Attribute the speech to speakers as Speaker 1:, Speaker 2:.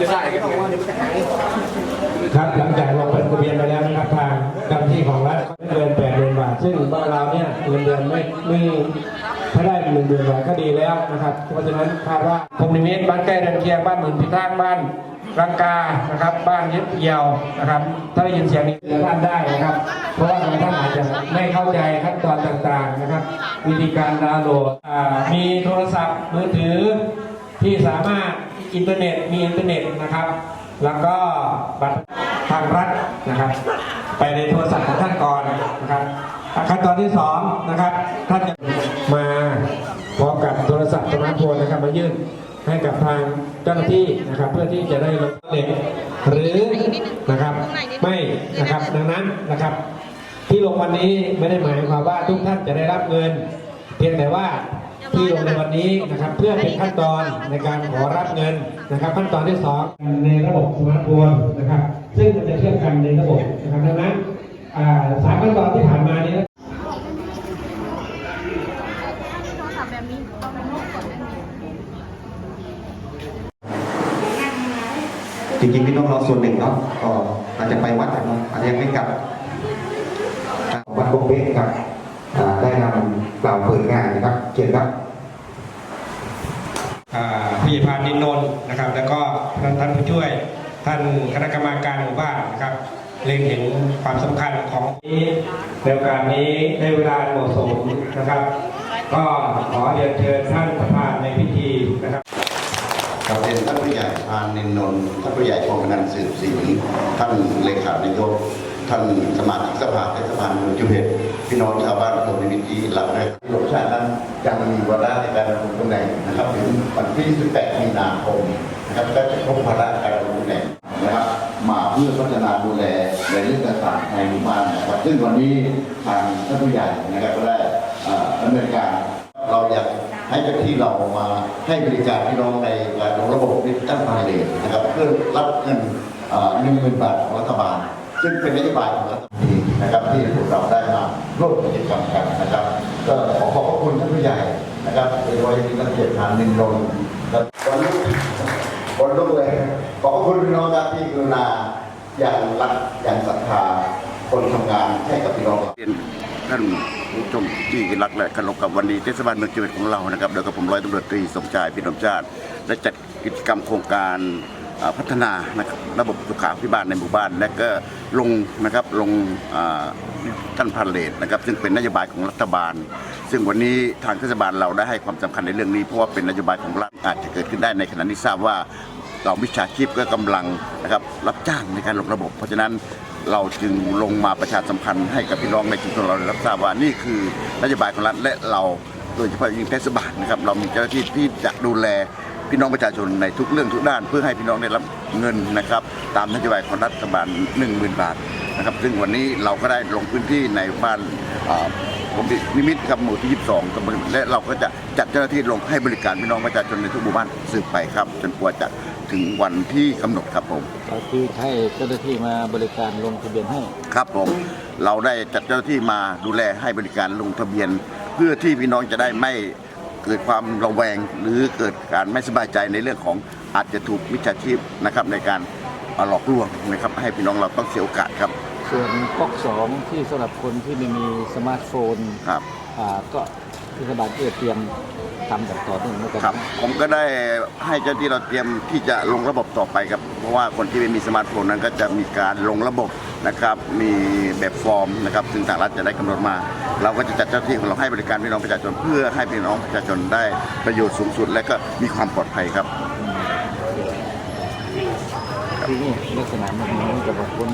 Speaker 1: จะได้
Speaker 2: ครับหลังจากลงเป็นทะเบียนไปแล้วนะครับทางเจ้าหน้าที่ของรัฐเงินแปดเดือนบาท ซึ่งบ้านเราเนี่ยเงินเดือนไม่ไม่ถ้าได้หนึ่งเดือนบาทก็ดีแล้วนะครับ เพราะฉะนั้นคาดว่าพงนิมิตบ้านใกล้เรือนเคียงบ้านหมื่นพิทักษ์บ้านรังกานะครับ บ้านเย็บเกี่ยวนะครับ ถ้าได้ยินเสียงนี้เดี๋ยวท่านได้นะครับ เพราะว่าบางท่านอาจจะไม่เข้าใจขั้นตอนต่างๆนะครับ วิธีการดาวน์โหลดอ่ามีโทรศัพท์มือถือที่สามารถ อินเทอร์เน็ตมีอินเทอร์เน็ตนะครับ แล้วก็บัตรทางรัฐนะครับ ไปในโทรศัพท์ของท่านก่อนนะครับอะขั้นตอนที่สองนะครับท่านจะมาพร้อมกับโทรศัพท์สมาร์ทโฟนนะครับมายื่นให้กับทางเจ้าหน้าที่นะครับ เพื่อที่จะได้ลงเด็กหรือนะครับไม่นะครับดังนั้นนะครับ ที่ลงวันนี้ไม่ได้หมายความว่าทุกท่านจะได้รับเงิน เพียงแต่ว่า ที่ลงในวันนี้นะครับเพื่อเป็นขั้นตอนในการขอรับเงินนะครับ ขั้นตอนที่สองในระบบสมาร์ทโฟนนะครับ ซึ่งมันจะเชื่อมกันในระบบนะครับดังนั้นอ่าสามขั้นตอนที่ผ่านมานี้
Speaker 3: โทรศัพท์แบบนี้ต้อง
Speaker 4: จริงๆพี่น้องเราส่วนหนึ่งเนาะก็อาจจะไปวัดแต่เนาะอาจจะยังไม่กลับวัดบเบกครับ
Speaker 2: ผู้ใหญ่พานนินนนท์นะครับ แล้วก็ท่านท่านผู้ช่วยท่านคณะกรรมการหมู่บ้านนะครับเล็งเห็นความสำคัญของนี้ในโอกาสนี้ในเวลาเหมาะสมนะครับ ก็ขอเรียนเชิญท่านประธานในพิธีนะครับ
Speaker 5: กับเรียนท่านผู้ใหญ่พานนินนนท์ท่านผู้ใหญ่กองกำนันสืบศรีท่านเลขานายก ท่านสมาชิกสภาเทศบาลเมืองจุฬาพี่น้องชาวบ้านคนในพื้นที่รับได้หลวงชาตินั้นยังมีวาระในการดำรงตำแหน่งนะครับถึงวันที่ 18 มีนาคมนะครับก็จะครบวาระการดำรงตำแหน่งนะครับมาเพื่อพัฒนาดูแลในเรื่องต่างๆในหมู่บ้านนะครับซึ่งวันนี้ทางท่านผู้ใหญ่นะครับก็ได้อ่อดำเนินการเราอยากให้เจ้าที่เรามาให้บริการพี่น้องในการลงระบบดิจิทัลพาเลทนะครับเพื่อรับเงินหนึ่งหมื่นบาทของรัฐบาล ซึ่งเป็นนโยบายของรัฐบาลนะครับที่พวกเราได้มาร่วมกิจกรรมกันนะครับ ก็ขอขอบพระคุณท่านผู้ใหญ่นะครับโดยเฉพาะอย่างยิ่งท่านผู้ใหญ่ทานนินนนท์และวันนี้นลุกเลยขอบคุณพี่น้องครับที่กรุณาอย่างรักอย่างศรัทธาคนทำงานให้กับพี่น้องเรียนท่านผู้ชมที่รักและเคารพกับวันนี้เทศบาลเมืองจุฬาของเรานะครับโดยกับผมร้อยตำรวจตรีสมชายพินมชาติได้จัดกิจกรรมโครงการพัฒนานะครับระบบสุขาภิบาลในหมู่บ้าน และก็ ลงนะครับลงท่านพันเลทนะครับซึ่งเป็นนโยบายของรัฐบาล ซึ่งวันนี้ทางเทศบาลเราได้ให้ความสำคัญในเรื่องนี้เพราะว่าเป็นนโยบายของรัฐอาจจะเกิดขึ้นได้ในขณะนี้ทราบว่าเราวิชาชีพก็กำลังนะครับรับจ้างในการลงระบบ เพราะฉะนั้นเราจึงลงมาประชาสัมพันธ์ให้กับพี่น้องในชุมชนเรารับทราบว่านี่คือนโยบายของรัฐและเราโดยเฉพาะยิ่งเทศบาลนะครับเรามีเจ้าหน้าที่ที่จะดูแล พี่น้องประชาชนในทุกเรื่องทุกด้าน เพื่อให้พี่น้องได้รับเงินนะครับ ตามนโยบายของรัฐบาล1 0,000 บาทนะครับซึ่งวันนี้เราก็ได้ลงพื้นที่ในบ้านอ่าผมนิมิตครับหมู่ที่ 22ตำบลและเราก็จะจัดเจ้าหน้าที่ลงให้บริการพี่น้องประชาชนในทุกหมู่บ้านสืบไปครับ จนกว่าจะถึงวันที่กำหนดครับผม
Speaker 1: ก็คือให้เจ้าหน้าที่มาบริการลงทะเบียนให้
Speaker 5: ครับผมเราได้จัดเจ้าหน้าที่มาดูแลให้บริการลงทะเบียน เพื่อที่พี่น้องจะได้ไม่ เกิดความระแวงหรือเกิดการไม่สบายใจในเรื่องของอาจจะถูกมิจฉาชีพนะครับในการหลอกลวงนะครับให้พี่น้องเราต้องเสียโอกาสครับ
Speaker 1: ส่วนก๊อกสองที่สำหรับคนที่ไม่มีสมาร์ทโฟน
Speaker 5: ครับ
Speaker 1: อ่าก็เทศบาลก็จะเตรียมทำแบบต่อเนื่องเหมือนกัน
Speaker 5: ครับ ผมก็ได้ให้เจ้าที่เราเตรียมที่จะลงระบบต่อไปครับ เพราะว่าคนที่ไม่มีสมาร์ทโฟนนั้นก็จะมีการลงระบบนะครับ มีแบบฟอร์มนะครับซึ่งทางรัฐจะได้กำหนดมา เราก็จะจัดเจ้าที่ของเราให้บริการพี่น้องประชาชนเพื่อให้พี่น้องประชาชนได้ประโยชน์สูงสุด และก็มีความปลอดภัยครับ
Speaker 1: ที่นี่ลักษณะมันเหมือนกับว่าคน